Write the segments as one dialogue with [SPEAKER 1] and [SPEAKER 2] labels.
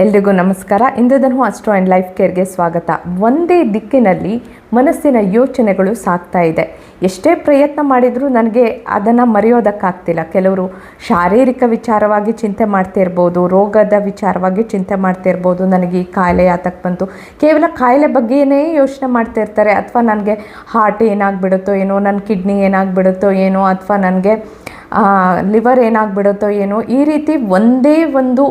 [SPEAKER 1] ಎಲ್ರಿಗೂ ನಮಸ್ಕಾರ. Indradhanu astro and life ಕೇರ್ಗೆ ಸ್ವಾಗತ. ಒಂದೇ ದಿಕ್ಕಿನಲ್ಲಿ ಮನಸ್ಸಿನ ಯೋಚನೆಗಳು ಸಾಕ್ತಾ ಇದೆ. ಎಷ್ಟೇ ಪ್ರಯತ್ನ ಮಾಡಿದರೂ ನನಗೆ ಅದನ್ನು ಮರೆಯೋದಕ್ಕಾಗ್ತಿಲ್ಲ. ಕೆಲವರು ಶಾರೀರಿಕ ವಿಚಾರವಾಗಿ ಚಿಂತೆ ಮಾಡ್ತಿರ್ಬೋದು ರೋಗದ ವಿಚಾರವಾಗಿ ಚಿಂತೆ ಮಾಡ್ತಿರ್ಬೋದು ನನಗೆ ಈ ಕಾಯಿಲೆ ಯಾತಕ್ಕೆ ಬಂತು. ಕೇವಲ ಕಾಯಿಲೆ ಬಗ್ಗೆನೇ ಯೋಚನೆ ಮಾಡ್ತಿರ್ತಾರೆ ಅಥವಾ ನನಗೆ ಹಾರ್ಟ್ ಏನಾಗ್ಬಿಡುತ್ತೋ ಏನೋ ನನ್ನ ಕಿಡ್ನಿ ಏನಾಗ್ಬಿಡುತ್ತೋ ಏನೋ, ಅಥವಾ ನನಗೆ ಲಿವರ್ ಏನಾಗ್ಬಿಡುತ್ತೋ ಏನೋ. ಈ ರೀತಿ ಒಂದೇ ಒಂದು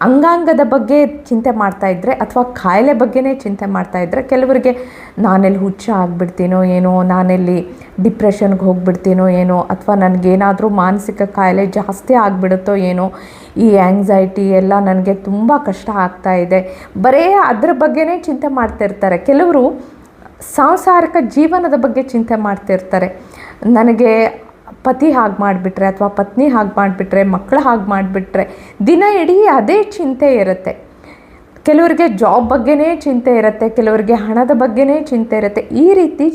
[SPEAKER 1] ಅಂಗಾಂಗದ ಬಗ್ಗೆ ಚಿಂತೆ ಮಾಡ್ತಾ ಇದ್ದರೆ ಅಥವಾ ಕಾಯಿಲೆ ಬಗ್ಗೆನೇ ಚಿಂತೆ ಮಾಡ್ತಾ ಇದ್ದರೆ ಕೆಲವರಿಗೆ ನಾನೆಲ್ಲಿ ಹುಚ್ಚ ಆಗಿಬಿಡ್ತೀನೋ ಏನೋ, ನಾನೆಲ್ಲಿ ಡಿಪ್ರೆಷನ್ಗೆ ಹೋಗ್ಬಿಡ್ತೀನೋ ಏನೋ, ಅಥವಾ ನನಗೇನಾದರೂ ಮಾನಸಿಕ ಕಾಯಿಲೆ ಜಾಸ್ತಿ ಆಗಿಬಿಡುತ್ತೋ ಏನೋ, ಈ ಆ್ಯಂಗ್ಸೈಟಿ ಎಲ್ಲ ನನಗೆ ತುಂಬ ಕಷ್ಟ ಆಗ್ತಾ ಇದೆ. ಬರೇ ಅದ್ರ ಬಗ್ಗೆನೇ ಚಿಂತೆ ಮಾಡ್ತಿರ್ತಾರೆ ಕೆಲವರು ಸಾಂಸಾರಿಕ ಜೀವನದ ಬಗ್ಗೆ ಚಿಂತೆ ಮಾಡ್ತಿರ್ತಾರೆ ನನಗೆ ಪತಿ ಹಾಗೆ ಮಾಡಿಬಿಟ್ರೆ ಅಥವಾ ಪತ್ನಿ ಹಾಗೆ ಮಾಡಿಬಿಟ್ರೆ ಮಕ್ಕಳು ಹಾಗೆ ಮಾಡಿಬಿಟ್ರೆ, ದಿನ ಇಡೀ ಅದೇ ಚಿಂತೆ ಇರುತ್ತೆ. ಕೆಲವರಿಗೆ ಜಾಬ್ ಬಗ್ಗೆನೇ ಚಿಂತೆ ಇರುತ್ತೆ, ಕೆಲವರಿಗೆ ಹಣದ ಬಗ್ಗೆನೇ ಚಿಂತೆ ಇರುತ್ತೆ. ಈ ರೀತಿ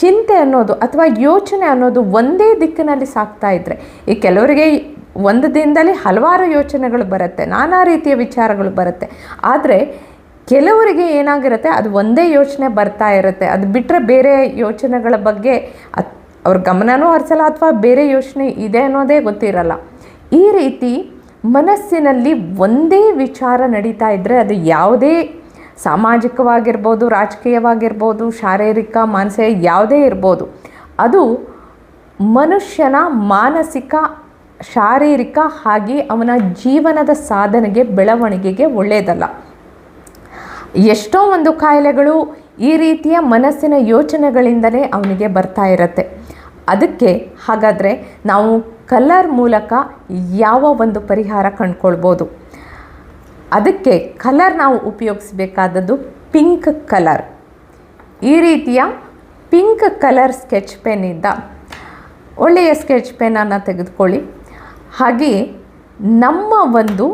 [SPEAKER 1] ಚಿಂತೆ ಅನ್ನೋದು ಅಥವಾ ಯೋಚನೆ ಅನ್ನೋದು ಒಂದೇ ದಿಕ್ಕಿನಲ್ಲಿ ಸಾಕ್ತಾ ಇದ್ದರೆ ಈ ಕೆಲವರಿಗೆ ಒಂದು ದಿನದಲ್ಲಿ ಹಲವಾರು ಯೋಚನೆಗಳು ಬರುತ್ತೆ, ನಾನಾ ರೀತಿಯ ವಿಚಾರಗಳು ಬರುತ್ತೆ. ಆದರೆ ಕೆಲವರಿಗೆ ಏನಾಗಿರುತ್ತೆ, ಅದು ಒಂದೇ ಯೋಚನೆ ಬರ್ತಾ ಇರುತ್ತೆ. ಅದು ಬಿಟ್ಟರೆ ಬೇರೆ ಯೋಚನೆಗಳ ಬಗ್ಗೆ ಅವ್ರ ಗಮನನೂ ಹರಿಸಲ್ಲ ಅಥವಾ ಬೇರೆ ಯೋಚನೆ ಇದೆ ಅನ್ನೋದೇ ಗೊತ್ತಿರಲ್ಲ. ಈ ರೀತಿ ಮನಸ್ಸಿನಲ್ಲಿ ಒಂದೇ ವಿಚಾರ ನಡೀತಾ ಇದ್ದರೆ ಅದು ಯಾವುದೇ ಸಾಮಾಜಿಕವಾಗಿರ್ಬೋದು, ರಾಜಕೀಯವಾಗಿರ್ಬೋದು, ಶಾರೀರಿಕ, ಮಾನಸಿಕ ಯಾವುದೇ ಇರ್ಬೋದು, ಅದು ಮನುಷ್ಯನ ಮಾನಸಿಕ, ಶಾರೀರಿಕ ಹಾಗೆ ಅವನ ಜೀವನದ ಸಾಧನೆಗೆ, ಬೆಳವಣಿಗೆಗೆ ಒಳ್ಳೆಯದಲ್ಲ ಎಷ್ಟೋ ಒಂದು ಕಾಯಿಲೆಗಳು ಈ ರೀತಿಯ ಮನಸ್ಸಿನ ಯೋಚನೆಗಳಿಂದಲೇ ಅವನಿಗೆ ಬರ್ತಾ ಇರುತ್ತೆ. ಅದಕ್ಕೆ ಹಾಗಾದರೆ ನಾವು ಕಲರ್ ಮೂಲಕ ಯಾವ ಒಂದು ಪರಿಹಾರ ಕಂಡುಕೊಳ್ಬೋದು? ಅದಕ್ಕೆ ಕಲರ್ ನಾವು ಉಪಯೋಗಿಸಬೇಕಾದದ್ದು ಪಿಂಕ್ ಕಲರ್. ಈ ರೀತಿಯ ಪಿಂಕ್ ಕಲರ್ ಸ್ಕೆಚ್ ಪೆನ್ನಿಂದ ಒಳ್ಳೆಯ ಸ್ಕೆಚ್ ಪೆನ್ನನ್ನು ತೆಗೆದುಕೊಳ್ಳಿ. ಹಾಗೆಯೇ ನಮ್ಮ ಒಂದು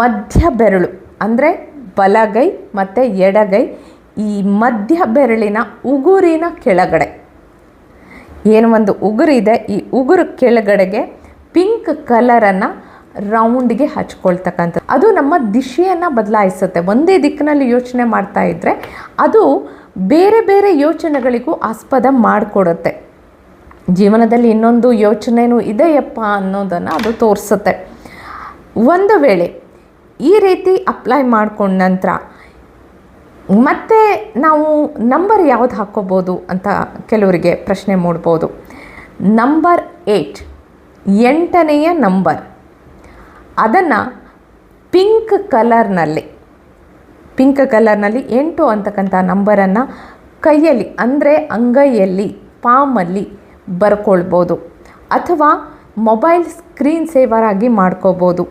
[SPEAKER 1] ಮಧ್ಯ ಬೆರಳು ಅಂದರೆ ಬಲಗೈ ಮತ್ತು ಎಡಗೈ ಈ ಮಧ್ಯ ಬೆರಳಿನ ಉಗುರಿನ ಕೆಳಗಡೆ ಏನು ಒಂದು ಉಗುರಿದೆ ಈ ಉಗುರು ಕೆಳಗಡೆಗೆ ಪಿಂಕ್ ಕಲರನ್ನು ರೌಂಡ್ಗೆ ಹಚ್ಕೊಳ್ತಕ್ಕಂಥದ್ದು. ಅದು ನಮ್ಮ ದಿಶೆಯನ್ನು ಬದಲಾಯಿಸುತ್ತೆ. ಒಂದೇ ದಿಕ್ಕಿನಲ್ಲಿ ಯೋಚನೆ ಮಾಡ್ತಾ ಇದ್ದರೆ ಅದು ಬೇರೆ ಬೇರೆ ಯೋಚನೆಗಳಿಗೂ ಆಸ್ಪದ ಮಾಡಿಕೊಡುತ್ತೆ. ಜೀವನದಲ್ಲಿ ಇನ್ನೊಂದು ಯೋಚನೆಯೂ ಇದೆಯಪ್ಪ ಅನ್ನೋದನ್ನು ಅದು ತೋರಿಸುತ್ತೆ. ಒಂದು ವೇಳೆ ಈ ರೀತಿ ಅಪ್ಲೈ ಮಾಡಿಕೊಂಡ ನಂತರ ಮತ್ತೆ ನಾವು ನಂಬರ್ ಯಾವ್ದು ಹಾಕ್ಕೋಬೋದು ಅಂತ ಕೆಲವರಿಗೆ ಪ್ರಶ್ನೆ ಮೂಡ್ಬೋದು. ನಂಬರ್ ಏಯ್ಟ್ ಎಂಟನೆಯ ನಂಬರ್ ಅದನ್ನು ಪಿಂಕ್ ಕಲರ್ನಲ್ಲಿ ಪಿಂಕ್ ಕಲರ್ನಲ್ಲಿ ಎಂಟು ಅಂತಕ್ಕಂಥ ನಂಬರನ್ನು ಕೈಯಲ್ಲಿ, ಅಂದರೆ ಅಂಗೈಯಲ್ಲಿ, ಪಾಮಲ್ಲಿ ಬರ್ಕೊಳ್ಬೋದು. ಅಥವಾ ಮೊಬೈಲ್ ಸ್ಕ್ರೀನ್ ಸೇವರ್ ಆಗಿ ಮಾಡ್ಕೋಬೋದು.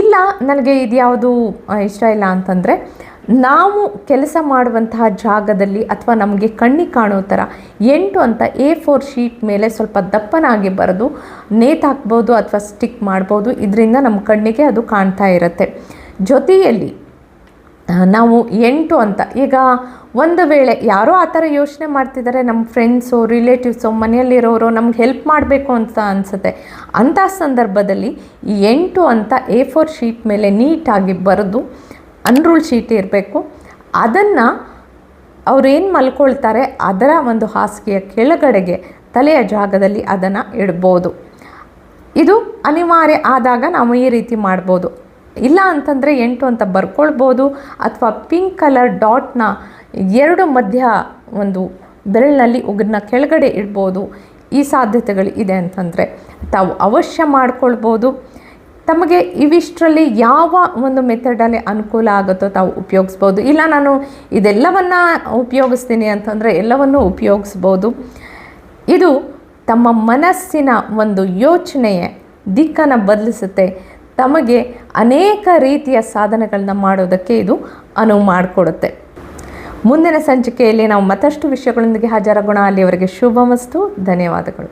[SPEAKER 1] ಇಲ್ಲ, ನನಗೆ ಇದು ಯಾವುದು ಇಷ್ಟ ಇಲ್ಲ ಅಂತಂದರೆ ನಾವು ಕೆಲಸ ಮಾಡುವಂತಹ ಜಾಗದಲ್ಲಿ ಅಥವಾ ನಮಗೆ ಕಣ್ಣಿಗೆ ಕಾಣೋ ಥರ ಎಂಟು ಅಂತ ಎ ಫೋರ್ ಶೀಟ್ ಮೇಲೆ ಸ್ವಲ್ಪ ದಪ್ಪನಾಗಿ ಬರೆದು ನೇತಾಕ್ಬೋದು ಅಥವಾ ಸ್ಟಿಕ್ ಮಾಡ್ಬೋದು. ಇದರಿಂದ ನಮ್ಮ ಕಣ್ಣಿಗೆ ಅದು ಕಾಣ್ತಾ ಇರುತ್ತೆ. ಜೊತೆಯಲ್ಲಿ ನಾವು ಎಂಟು ಅಂತ ಈಗ ಒಂದು ವೇಳೆ ಯಾರೋ ಆ ಥರ ಯೋಚನೆ ಮಾಡ್ತಿದ್ದಾರೆ ನಮ್ಮ ಫ್ರೆಂಡ್ಸು, ರಿಲೇಟಿವ್ಸು, ಮನೆಯಲ್ಲಿರೋರು ನಮ್ಗೆ ಹೆಲ್ಪ್ ಮಾಡಬೇಕು ಅಂತ ಅನಿಸುತ್ತೆ. ಅಂಥ ಸಂದರ್ಭದಲ್ಲಿ ಈ ಎಂಟು ಅಂತ ಎ ಫೋರ್ ಶೀಟ್ ಮೇಲೆ ನೀಟಾಗಿ ಬರೆದು ಅನ್ರೂಲ್ ಶೀಟ್ ಇರಬೇಕು. ಅದನ್ನು ಅವ್ರೇನು ಮಲ್ಕೊಳ್ತಾರೆ ಅದರ ಒಂದು ಹಾಸಿಗೆಯ ಕೆಳಗಡೆಗೆ ತಲೆಯ ಜಾಗದಲ್ಲಿ ಅದನ್ನು ಇಡ್ಬೋದು. ಇದು ಅನಿವಾರ್ಯ ಆದಾಗ ನಾವು ಈ ರೀತಿ ಮಾಡ್ಬೋದು. ಇಲ್ಲ ಅಂತಂದರೆ ಎಂಟು ಅಂತ ಬರ್ಕೊಳ್ಬೋದು ಅಥವಾ ಪಿಂಕ್ ಕಲರ್ ಡಾಟ್ನ ಎರಡು ಮಧ್ಯ ಒಂದು ಬೆರಳಿನಲ್ಲಿ ಉಗುರನ್ನ ಕೆಳಗಡೆ ಇಡ್ಬೋದು. ಈ ಸಾಧ್ಯತೆಗಳು ಇದೆ ಅಂತಂದರೆ ತಾವು ಅವಶ್ಯ ಮಾಡ್ಕೊಳ್ಬೋದು. ತಮಗೆ ಇವಿಷ್ಟರಲ್ಲಿ ಯಾವ ಒಂದು ಮೆಥಡಲ್ಲಿ ಅನುಕೂಲ ಆಗುತ್ತೋ ತಾವು ಉಪಯೋಗಿಸ್ಬೋದು. ಇಲ್ಲ, ನಾನು ಇದೆಲ್ಲವನ್ನು ಉಪಯೋಗಿಸ್ತೀನಿ ಅಂತಂದರೆ ಎಲ್ಲವನ್ನು ಉಪಯೋಗಿಸ್ಬೋದು. ಇದು ತಮ್ಮ ಮನಸ್ಸಿನ ಒಂದು ಯೋಚನೆಯ ದಿಕ್ಕನ್ನು ಬದಲಿಸುತ್ತೆ. ತಮಗೆ ಅನೇಕ ರೀತಿಯ ಸಾಧನೆಗಳನ್ನ ಮಾಡೋದಕ್ಕೆ ಇದು ಅನುವು ಮಾಡಿಕೊಡುತ್ತೆ. ಮುಂದಿನ ಸಂಚಿಕೆಯಲ್ಲಿ ನಾವು ಮತ್ತಷ್ಟು ವಿಷಯಗಳೊಂದಿಗೆ ಹಾಜರಾಗೋಣ. ಅಲ್ಲಿಯವರೆಗೆ ಶುಭಮಸ್ತು. ಧನ್ಯವಾದಗಳು.